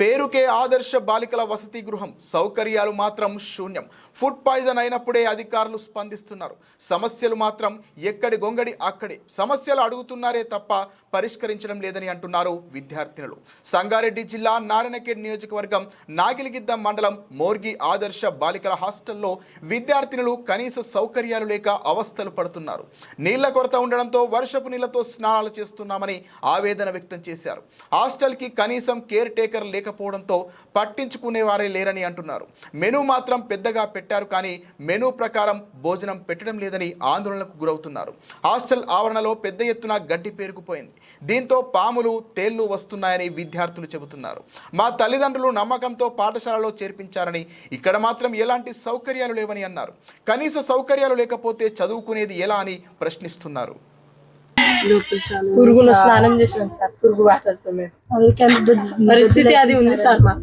పేరుకే ఆదర్శ బాలికల వసతి గృహం సౌకర్యాలు మాత్రం శూన్యం. ఫుడ్ పాయిజన్ అయినప్పుడే అధికారులు స్పందిస్తున్నారు. సమస్యలు మాత్రం ఎక్కడి గొంగడి అక్కడే. సమస్యలు అడుగుతున్నారే తప్ప పరిష్కరించడం లేదని అంటున్నారు విద్యార్థినులు. సంగారెడ్డి జిల్లా నారాయణఖేడ్ నియోజకవర్గం నాగిలిగిద్ద మండలం మోర్గి ఆదర్శ బాలికల హాస్టల్లో విద్యార్థినులు కనీస సౌకర్యాలు లేక అవస్థలు పడుతున్నారు. నీళ్ళ కొరత ఉండడంతో వర్షపు నీళ్ళతో స్నానాలు చేస్తున్నామని ఆవేదన వ్యక్తం చేశారు. హాస్టల్కి కనీసం కేర్ టేకర్ లేకపోవడంతో పట్టించుకునేవారే లేరని అంటున్నారు. మెనూ మాత్రం పెద్దగా పెట్టారు కానీ మెనూ ప్రకారం భోజనం పెట్టడం లేదని ఆందోళనకు గురవుతున్నారు. హాస్టల్ ఆవరణలో పెద్ద ఎత్తున గడ్డి పేరుకుపోయింది. దీంతో పాములు తేళ్ళు వస్తున్నాయని విద్యార్థులు చెబుతున్నారు. మా తల్లిదండ్రులు నమ్మకంతో పాఠశాలలో చేర్పించారని ఇక్కడ మాత్రం ఎలాంటి సౌకర్యాలు లేవని అన్నారు. కనీస సౌకర్యాలు లేకపోతే చదువుకునేది ఎలా అని ప్రశ్నిస్తున్నారు. పురుగులు స్నానం చేసినాం సార్ పురుగు వాటర్తో మేము. పరిస్థితి అది ఉంది సార్ మా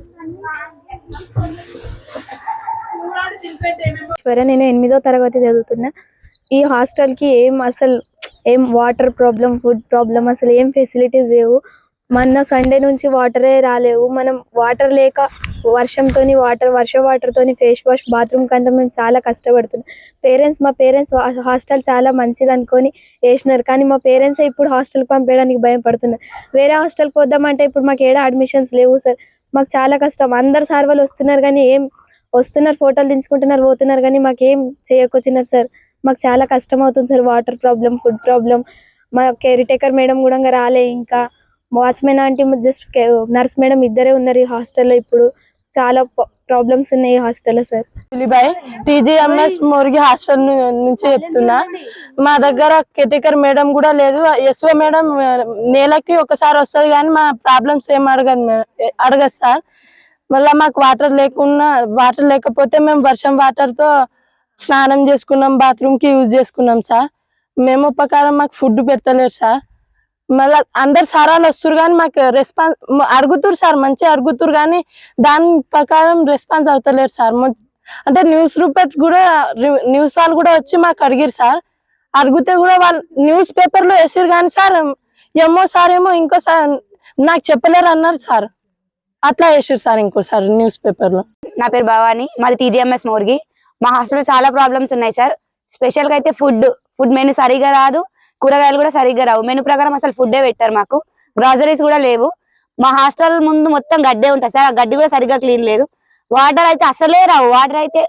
నేను ఎనిమిదో తరగతి చదువుతున్నా. ఈ హాస్టల్కి ఏం అసలు ఏం వాటర్ ప్రాబ్లం ఫుడ్ ప్రాబ్లం అసలు ఏం ఫెసిలిటీస్ లేవు. మొన్న సండే నుంచి వాటరే రాలేవు. మనం వాటర్ లేక వర్షంతో వాటర్ వర్ష వాటర్ తోని ఫేస్ వాష్ బాత్రూమ్ కంటే మేము చాలా కష్టపడుతున్నాం. పేరెంట్స్ మా పేరెంట్స్ హాస్టల్ చాలా మంచిది అనుకొని వేసినారు. కానీ మా పేరెంట్స్ ఇప్పుడు హాస్టల్కి పంపేయడానికి భయపడుతున్నారు వేరే హాస్టల్కి పోద్దామంటే ఇప్పుడు మాకు ఏడా అడ్మిషన్స్ లేవు సార్. మాకు చాలా కష్టం. అందరు సార్ వాళ్ళు వస్తున్నారు కానీ ఏం వస్తున్నారు ఫోటోలు దించుకుంటున్నారు పోతున్నారు కానీ మాకేం చేయకొచ్చినారు సార్. మాకు చాలా కష్టం అవుతుంది sir. Water problem food problem మా కేర్ టేకర్ మేడం కూడా ఇంకా రాలే ఇంకా. Watchman aunty just nurse madam ఇద్దరే ఉన్నారు ఈ హాస్టల్లో ఇప్పుడు. చాలా ప్రాబ్లమ్స్ ఉన్నాయి ఈ హాస్టల్లో సార్ పులిబాయ్ టీజీఎంఎస్ మురిగి హాస్టల్ నుంచి చెప్తున్నా. మా దగ్గర కెటికర్ మేడం కూడా లేదు. ఎస్ఓ మేడం నెలకి ఒకసారి వస్తుంది కానీ మా ప్రాబ్లమ్స్ ఏం అడగదు అడగదు సార్ మళ్ళీ మాకు వాటర్ లేకున్నా వాటర్ లేకపోతే మేము వర్షం వాటర్తో స్నానం చేసుకున్నాం బాత్రూమ్కి యూజ్ చేసుకున్నాం సార్ మేము ప్రకారం మాకు ఫుడ్ పెడతలేరు సార్ మళ్ళీ అందరు సారాలు వస్తారు కానీ మాకు రెస్పాన్స్ అడుగుతురు సార్ మంచిగా అడుగుతురు కానీ దాని ప్రకారం రెస్పాన్స్ అవుతలేరు సార్. అంటే న్యూస్ రూపర్ కూడా న్యూస్ వాళ్ళు కూడా వచ్చి మాకు అడిగారు సార్. అడిగితే కూడా వాళ్ళు న్యూస్ పేపర్లో వేసారు కానీ సార్ ఏమో సార్ ఏమో ఇంకోసారి నాకు చెప్పలేరు అన్నారు సార్. అట్లా వేసారు సార్ ఇంకోసారి న్యూస్ పేపర్లో నా పేరు భవాని మాది టీజీఎంఎస్ మోర్గి. మా హాస్టల్లో చాలా ప్రాబ్లమ్స్ ఉన్నాయి సార్. స్పెషల్గా అయితే ఫుడ్ ఫుడ్ మెనూ సరిగా రాదు. కూరగాయలు కూడా సరిగ్గా రావు. మెనూ ప్రకారం అసలు ఫుడ్డే పెట్టారు మాకు. గ్రాసరీస్ కూడా లేవు. మా హాస్టల్ ముందు మొత్తం గడ్డే ఉంటుంది సార్. ఆ గడ్డి కూడా సరిగ్గా క్లీన్ లేదు. వాటర్ అయితే అసలే రావు. వాటర్ అయితే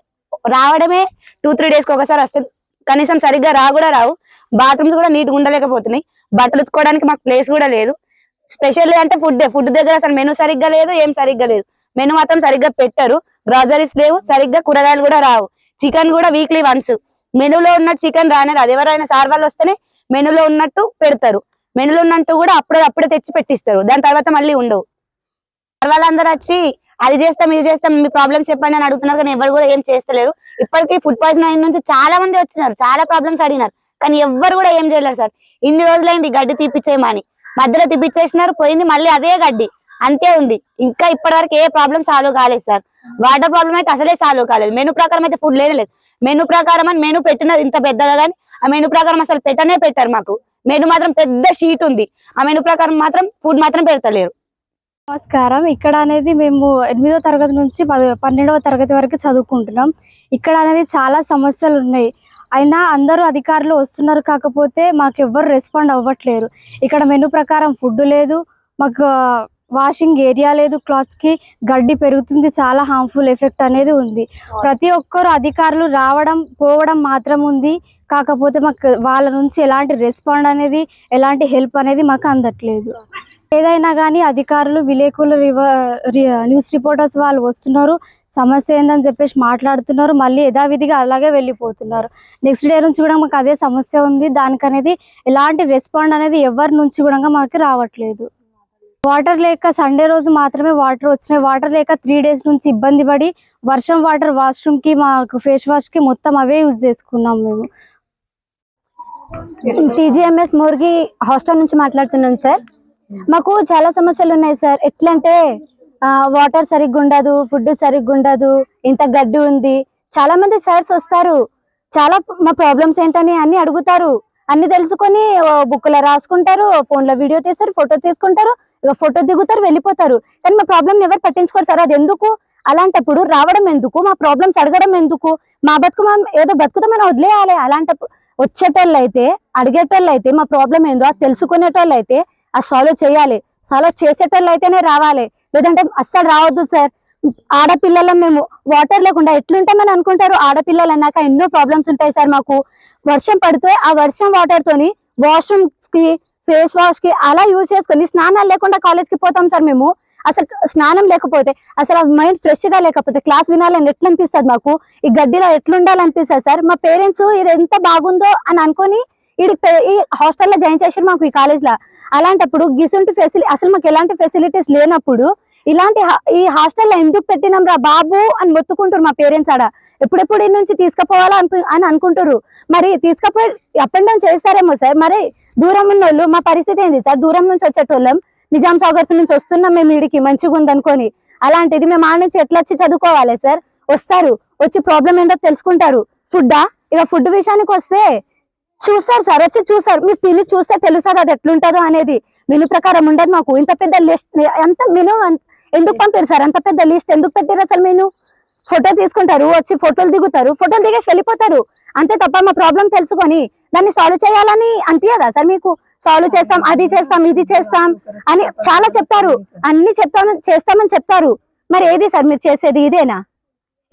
రావడమే టూ త్రీ డేస్కి ఒకసారి వస్తుంది. కనీసం సరిగ్గా రా కూడా రావు. బాత్రూమ్స్ కూడా నీట్గా ఉండలేకపోతున్నాయి. బట్టలు ఉత్తుకోవడానికి మాకు ప్లేస్ కూడా లేదు. స్పెషల్లీ అంటే ఫుడ్ ఫుడ్ దగ్గర అసలు మెనూ సరిగ్గా లేదు ఏం సరిగ్గా లేదు. మెనూ మాత్రం సరిగ్గా పెట్టరు. గ్రాసరీస్ లేవు. సరిగ్గా కూరగాయలు కూడా రావు. చికెన్ కూడా వీక్లీ వన్స్ మెనూలో ఉన్న చికెన్ రానే రాదు. ఎవరైనా సార్ వాళ్ళు వస్తేనే మెనులో ఉన్నట్టు పెడతారు. మెనులో ఉన్నట్టు కూడా అప్పుడే అప్పుడే తెచ్చి పెట్టిస్తారు. దాని తర్వాత మళ్ళీ ఉండవు. వాళ్ళందరూ వచ్చి అది చేస్తాం ఇది చేస్తాం మీ ప్రాబ్లమ్స్ చెప్పండి అని అడుగుతున్నారు కానీ ఎవరు కూడా ఏం చేస్తలేరు. ఇప్పటికీ ఫుడ్ పాయిజన్ అయిన నుంచి చాలా మంది వచ్చినారు. చాలా ప్రాబ్లమ్స్ అడిగినారు. కానీ ఎవ్వరు కూడా ఏం చేయలేరు సార్. ఇన్ని రోజులైంది గడ్డి తీపిచ్చేయమని. మధ్యలో తీపిచ్చేసినారు పోయింది మళ్ళీ అదే గడ్డి. అంతే ఉంది. ఇంకా ఇప్పటివరకు ఏ ప్రాబ్లం సాల్వ్ కాలేదు సార్. వాటర్ ప్రాబ్లం అయితే అసలే సాల్వ్ కాలేదు. మెనూ ప్రకారం అయితే ఫుడ్ లేనే లేదు. మెనూ ప్రకారం అని మెనూ పెట్టినది ఇంత పెద్దగా కానీ ఆ మెనూ ప్రకారం అసలు పెట్టనే పెట్టారు మాకు. మెనూ మాత్రం పెద్ద షీట్ ఉంది. ఆ మెనూ ప్రకారం మాత్రం ఫుడ్ మాత్రం పెడతలేరు. నమస్కారం. ఇక్కడ అనేది మేము ఎనిమిదో తరగతి నుంచి పద పన్నెండవ తరగతి వరకు చదువుకుంటున్నాం. ఇక్కడ అనేది చాలా సమస్యలు ఉన్నాయి. అయినా అందరూ అధికారులు వస్తున్నారు కాకపోతే మాకు ఎవ్వరు రెస్పాండ్ అవ్వట్లేరు. ఇక్కడ మెనూ ప్రకారం ఫుడ్ లేదు. మాకు వాషింగ్ ఏరియా లేదు క్లాత్స్కి గడ్డి పెరుగుతుంది చాలా హార్మ్ఫుల్ ఎఫెక్ట్ అనేది ఉంది. ప్రతి ఒక్కరు అధికారులు రావడం పోవడం మాత్రం ఉంది. కాకపోతే మాకు వాళ్ళ నుంచి ఎలాంటి రెస్పాండ్ అనేది ఎలాంటి హెల్ప్ అనేది మాకు అందట్లేదు. ఏదైనా కానీ అధికారులు విలేకరులు న్యూస్ రిపోర్టర్స్ వాళ్ళు వస్తున్నారు సమస్య ఏందని చెప్పేసి మాట్లాడుతున్నారు మళ్ళీ యథావిధిగా అలాగే వెళ్ళిపోతున్నారు. నెక్స్ట్ డే నుంచి కూడా మాకు అదే సమస్య ఉంది. దానికనేది ఎలాంటి రెస్పాండ్ అనేది ఎవరి నుంచి కూడా మాకు రావట్లేదు. వాటర్ లేక సండే రోజు మాత్రమే వాటర్ వచ్చినాయి. వాటర్ లేక త్రీ డేస్ నుంచి ఇబ్బంది పడి వర్షం వాటర్ వాష్రూమ్కి మాకు ఫేస్ వాష్కి మొత్తం అవే యూజ్ చేసుకున్నాం మేము. టీజీఎంఎస్ మురిగి హాస్టల్ నుంచి మాట్లాడుతున్నాం సార్. మాకు చాలా సమస్యలు ఉన్నాయి సార్. ఎట్లంటే వాటర్ సరిగ్గా ఉండదు ఫుడ్ సరిగ్గా ఉండదు ఇంత గడ్డి ఉంది. చాలా మంది సార్స్ వస్తారు. చాలా మా ప్రాబ్లమ్స్ ఏంటని అన్ని అడుగుతారు. అన్ని తెలుసుకొని బుక్లో రాసుకుంటారు ఫోన్లో వీడియో తీస్తారు ఫోటో తీసుకుంటారు. ఇక ఫోటో దిగుతారు వెళ్ళిపోతారు. కానీ మా ప్రాబ్లమ్ని ఎవరు పట్టించుకోరు సార్. అది ఎందుకు? అలాంటప్పుడు రావడం ఎందుకు? మా ప్రాబ్లమ్స్ అడగడం ఎందుకు? మా బతుకు మనం ఏదో బతుకుతామని వదిలేయాలి. అలాంటప్పుడు వచ్చేటోళ్ళు అయితే అడిగేటోళ్ళు అయితే మా ప్రాబ్లం ఏందో అది తెలుసుకునేటోళ్ళు అయితే అది సాల్వ్ చేయాలి. సాల్వ్ చేసేటోళ్ళు అయితేనే రావాలి. లేదంటే అస్సలు రావద్దు సార్. ఆడపిల్లలం మేము వాటర్ లేకుండా ఎట్లుంటామని అనుకుంటారు? ఆడపిల్లలు అన్నాక ఎన్నో ప్రాబ్లమ్స్ ఉంటాయి సార్ మాకు. వర్షం పడితే ఆ వర్షం వాటర్ తోని వాష్రూమ్స్కి ఫేస్ వాష్కి అలా యూజ్ చేసుకొని స్నానాలు లేకుండా కాలేజ్కి పోతాం సార్ మేము. అసలు స్నానం లేకపోతే అసలు మైండ్ ఫ్రెష్గా లేకపోతే క్లాస్ వినాలని ఎట్లా అనిపిస్తుంది మాకు? ఈ గడ్డిలో ఎట్లుండాలనిపిస్తుంది సార్? మా పేరెంట్స్ ఇది ఎంత బాగుందో అని అనుకొని ఇది ఈ హాస్టల్లో జాయిన్ చేశారు మాకు ఈ కాలేజ్లో. అలాంటప్పుడు గిసుంటి ఫెసిలిటీ అసలు మాకు ఎలాంటి ఫెసిలిటీస్ లేనప్పుడు ఇలాంటి హా- ఈ హాస్టల్లో ఎందుకు పెట్టినాం రా బాబు అని మొత్తుకుంటారు మా పేరెంట్స్ ఆడ. ఎప్పుడెప్పుడు ఈ నుంచి తీసుకుపోవాలా అని అనుకుంటారు మరి తీసుకుపోయి అప్ అండ్ డౌన్ చేస్తారేమో సార్? మరి దూరం ఉన్నోళ్ళు మా పరిస్థితి ఏంది? సార్ దూరం నుంచి వచ్చేటోళ్ళం. నిజాం సాగర్స్ నుంచి వస్తున్నాం మేము వీడికి మంచిగా ఉందనుకొని. అలాంటిది మేము ఆ నుంచి ఎట్లా వచ్చి చదువుకోవాలి సార్? వస్తారు. వచ్చి ప్రాబ్లం ఏంటో తెలుసుకుంటారు. ఫుడ్డా? ఇక ఫుడ్ విషయానికి వస్తే చూస్తారు సార్ వచ్చి చూస్తారు. మీరు తిని చూస్తే తెలుస్తుంది అది ఎట్లుంటుందో అనేది. మెను ప్రకారం ఉండదు మాకు. ఇంత పెద్ద లిస్ట్ ఎంత మెను ఎందుకు పంపారు సార్? అంత పెద్ద లిస్ట్ ఎందుకు పెట్టారు అసలు మెను? ఫోటో తీసుకుంటారు వచ్చి ఫోటోలు దిగుతారు. ఫోటోలు దిగేసి వెళ్ళిపోతారు. అంతే తప్ప మా ప్రాబ్లం తెలుసుకొని దాన్ని సాల్వ్ చేయాలని అనిపించదా సార్ మీకు? సాల్వ్ చేస్తాం అది చేస్తాం ఇది చేస్తాం అని చాలా చెప్తారు. అన్ని చెప్తామని చేస్తామని చెప్తారు. మరి ఏది సార్ మీరు చేసేది ఇదేనా?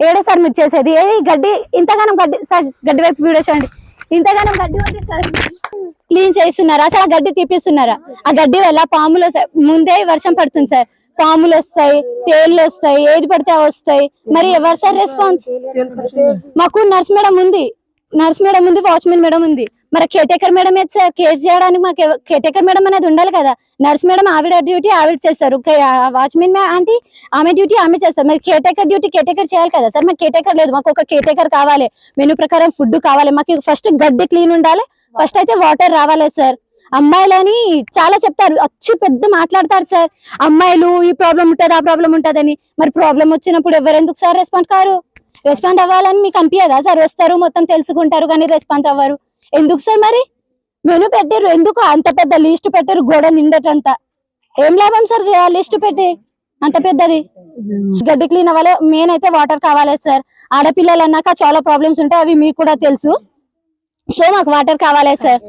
ఏడే సార్ మీరు చేసేది? ఏది గడ్డి? ఇంతగానం గడ్డి సార్ గడ్డి వైపు వీడియో చూడండి. ఇంతగానం గడ్డి ఉంది సార్. క్లీన్ చేస్తున్నారా అసలు ఆ గడ్డి తీపిస్తున్నారా? ఆ గడ్డి వల్ల పాములు. ముందే వర్షం పడుతుంది సార్. పాములు వస్తాయి తేళ్ళు వస్తాయి ఏది పడితే వస్తాయి. మరి ఎవరు సార్ రెస్పాన్స్ మాకు నర్స్ మేడం ఉంది. నర్స్ మేడం ఉంది వాచ్మెన్ మేడం ఉంది. మరి కేటేకర్ మేడం అయితే సార్? కేర్ చేయడానికి మాకు కేటేకర్ మేడం అనేది ఉండాలి కదా. నర్స్ మేడం ఆవిడ డ్యూటీ ఆవిడ చేస్తారు. వాచ్మెన్ ఆంటీ ఆమె డ్యూటీ ఆమె చేస్తారు. మరి కేటేకర్ డ్యూటీ కేటేకర్ చేయాలి కదా సార్? మాకు కేటేకర్ లేదు. మాకు ఒక కేటేకర్ కావాలి. మెనూ ప్రకారం ఫుడ్ కావాలి. మాకు ఫస్ట్ గడ్డి క్లీన్ ఉండాలి. ఫస్ట్ అయితే వాటర్ రావాలి సార్. అమ్మాయిలని చాలా చెప్తారు. వచ్చి పెద్ద మాట్లాడతారు సార్. అమ్మాయిలు ఈ ప్రాబ్లం ఉంటుంది ఆ ప్రాబ్లం ఉంటుందని. మరి ప్రాబ్లం వచ్చినప్పుడు ఎవరెందుకు సార్ రెస్పాండ్ కారు? రెస్పాండ్ అవ్వాలని మీకు అనిపించదా సార్ వస్తారు మొత్తం తెలుసుకుంటారు కానీ రెస్పాన్స్ అవ్వరు. ఎందుకు సార్ మరి? మెనూ పెట్టారు ఎందుకు అంత పెద్ద లిస్ట్ పెట్టారు గోడ నిండటంతా. ఏం లాభం సార్ లిస్ట్ పెట్టి? అంత పెద్దది. గడ్డి క్లీన్ అవ్వాలి. మెయిన్ అయితే వాటర్ కావాలి సార్. ఆడపిల్లలు అన్నాక చాలా ప్రాబ్లమ్స్ ఉంటాయి. అవి మీకు కూడా తెలుసు. సో మాకు వాటర్ కావాలి సార్.